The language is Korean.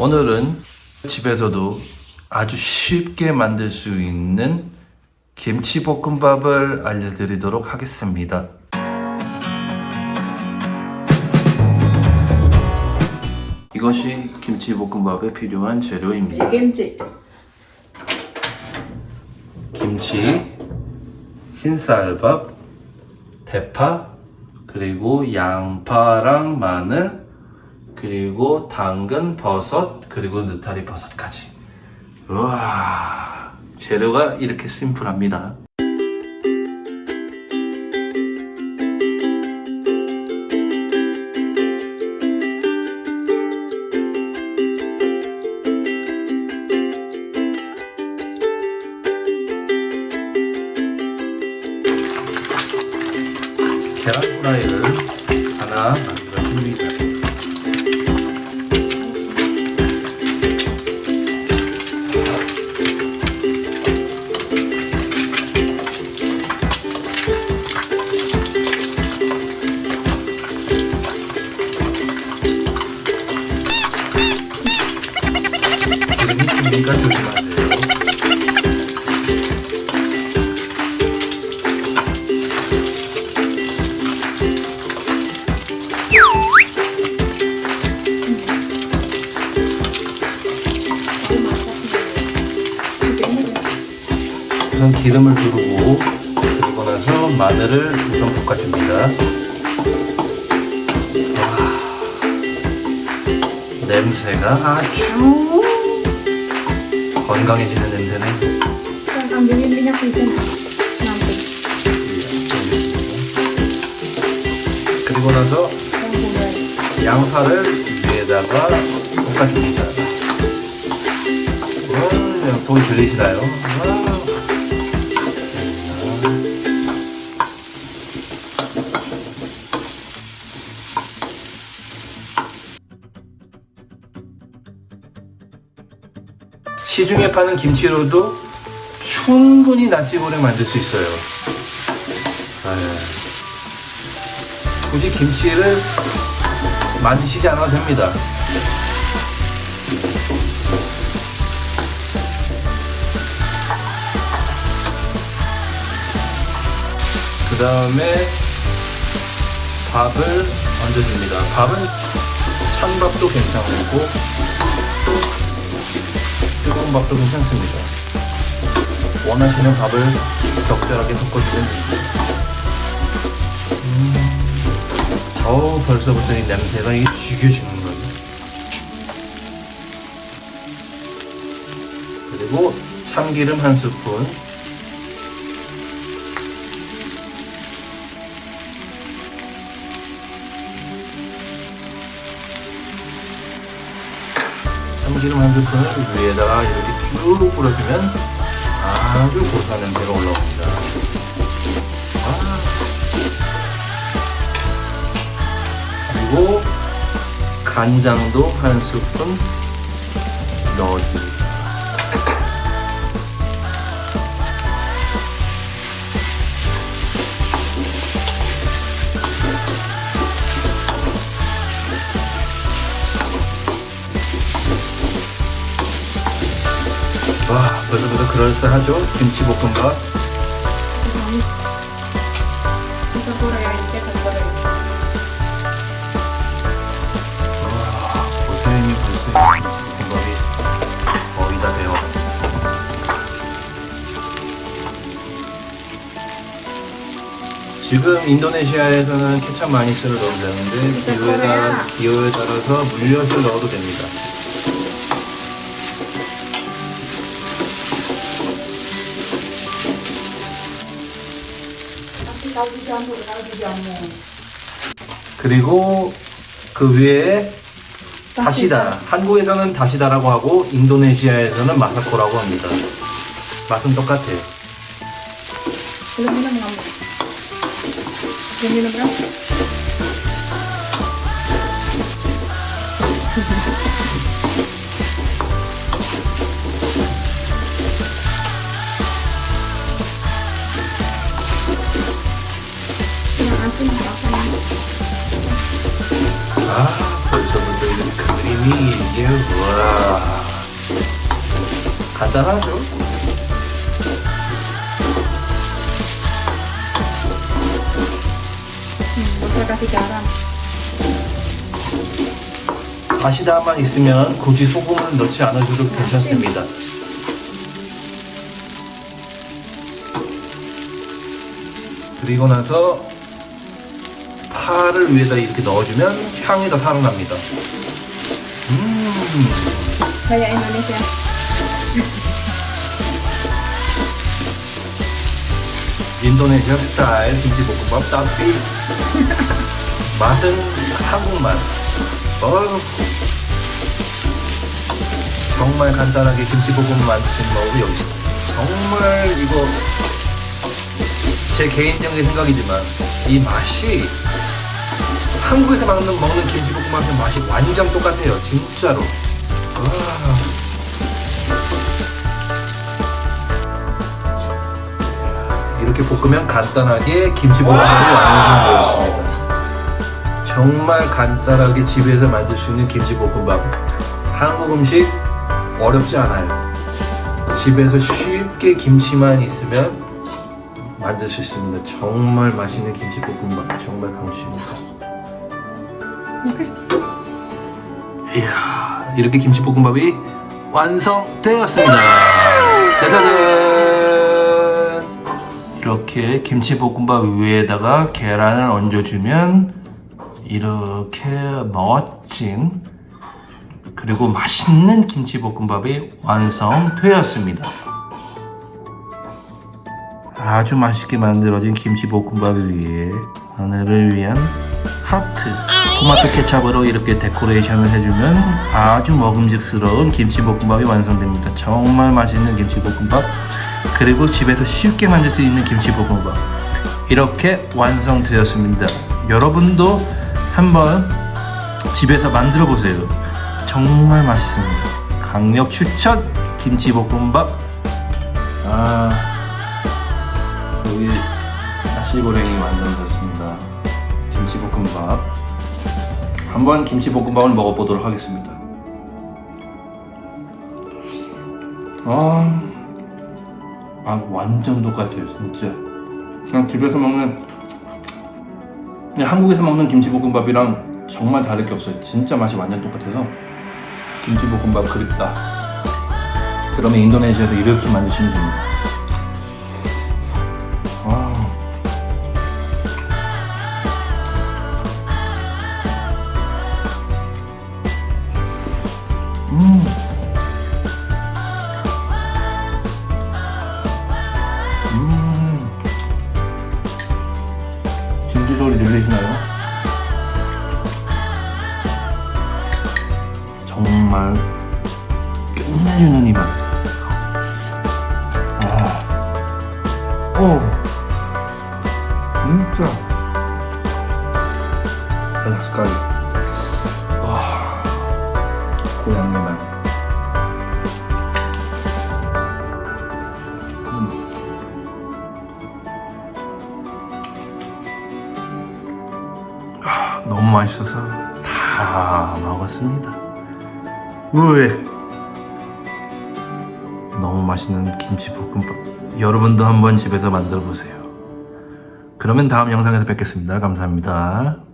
오늘은 집에서도 아주 쉽게 만들 수 있는 김치볶음밥을 알려드리도록 하겠습니다. 이것이 김치볶음밥에 필요한 재료입니다. 김치. 김치, 흰쌀밥, 대파, 그리고 양파랑 마늘, 그리고 당근, 버섯, 그리고 느타리 버섯까지. 우와, 재료가 이렇게 심플합니다. 계란 후라이를 하나 만들어줍니다. 튀니까 조심하세요. 우선 기름을 두르고 그리고 나서 마늘을 우선 볶아줍니다. 와, 냄새가 아주 건강해지는 냄새네. 그리고 나서. 양파를 위에다가 볶아줍니다. 와, 소리 들리시나요? 와. 시중에 파는 김치로도 충분히 나시고를 만들 수 있어요. 아유. 굳이 김치를 만지시지 않아도 됩니다. 그 다음에 밥을 얹어줍니다. 밥은 찬밥도 괜찮고 뜨거운 밥도 괜찮습니다. 원하시는 밥을 적절하게 섞어주면 됩니다. 어우 벌써부터 이 냄새가 이게 죽여지는 거예요. 그리고 참기름 한 스푼. 참기름 한 스푼을 위에다가 이렇게 쭉 뿌려주면 아주 고소한 냄새가 올라옵니다. 아. 그리고 간장도 한 스푼 넣어줍니다. 와, 벌써부터 그럴싸하죠? 김치볶음밥. Kita Korea, kecap Korea. 와, 고생이 벌써 김치볶음밥이 거의 다 되어. 지금 인도네시아에서는 케찹 마니스를 넣어도 되는데 진짜 기호에, 따라. 기호에 따라서 물엿을 넣어도 됩니다. 그리고 그 위에 다시다. 한국에서는 다시다라고 하고 인도네시아에서는 마사코라고 합니다. 맛은 똑같아요. Belum minum. Belum? 이게 우와. 간단하죠? 다시다만 있으면 굳이 소금을 넣지 않아줘도 괜찮습니다. 그리고 나서 파를 위에다 이렇게 넣어주면 향이 더 살아납니다. 음, Kayak Indonesia. 인도네시아 스타일 김치볶음밥 따뜻히 맛은 한국 맛. 어휴. 정말 간단하게 김치볶음밥 만드시는 거고 여기 정말 이거 제 개인적인 생각이지만 이 맛이 한국에서 먹는, 먹는 김치볶음밥의 맛이 완전 똑같아요 진짜로 와. 이렇게 볶으면 간단하게 김치볶음밥이 완성되었습니다. 정말 간단하게 집에서 만들 수 있는 김치볶음밥. 한국 음식 어렵지 않아요. 집에서 쉽게 김치만 있으면 만들 수 있습니다. 정말 맛있는 김치볶음밥 정말 강추입니다. 이야 이렇게 김치볶음밥이 완성되었습니다. 짜자잔 이렇게 김치볶음밥 위에다가 계란을 얹어주면 이렇게 멋진 그리고 맛있는 김치볶음밥이 완성되었습니다. 아주 맛있게 만들어진 김치볶음밥 위에 하늘을 위한 하트 토마토 케찹으로 이렇게 데코레이션을 해주면 아주 먹음직스러운 김치볶음밥이 완성됩니다. 정말 맛있는 김치볶음밥. 그리고 집에서 쉽게 만들 수 있는 김치볶음밥. 이렇게 완성되었습니다. 여러분도 한번 집에서 만들어 보세요. 정말 맛있습니다. 강력 추천 김치볶음밥. 아 여기 나시고랭이 완성됐습니다. 김치볶음밥. 한번 김치볶음밥을 먹어보도록 하겠습니다. 아, 아 완전 똑같아요, 진짜. 그냥 집에서 먹는, 그냥 한국에서 먹는 김치볶음밥이랑 정말 다를 게 없어요. 진짜 맛이 완전 똑같아서 김치볶음밥 그립다. 그러면 인도네시아에서 이렇게 만드시면 됩니다. 소리 들리시나요? 정말 끝내주는 이 맛. 아. 오. 진짜. 바삭하게. 와. 고양 너무 맛있어서 다 먹었습니다. 왜? 너무 맛있는 김치볶음밥. 여러분도 한번 집에서 만들어 보세요. 그러면 다음 영상에서 뵙겠습니다. 감사합니다.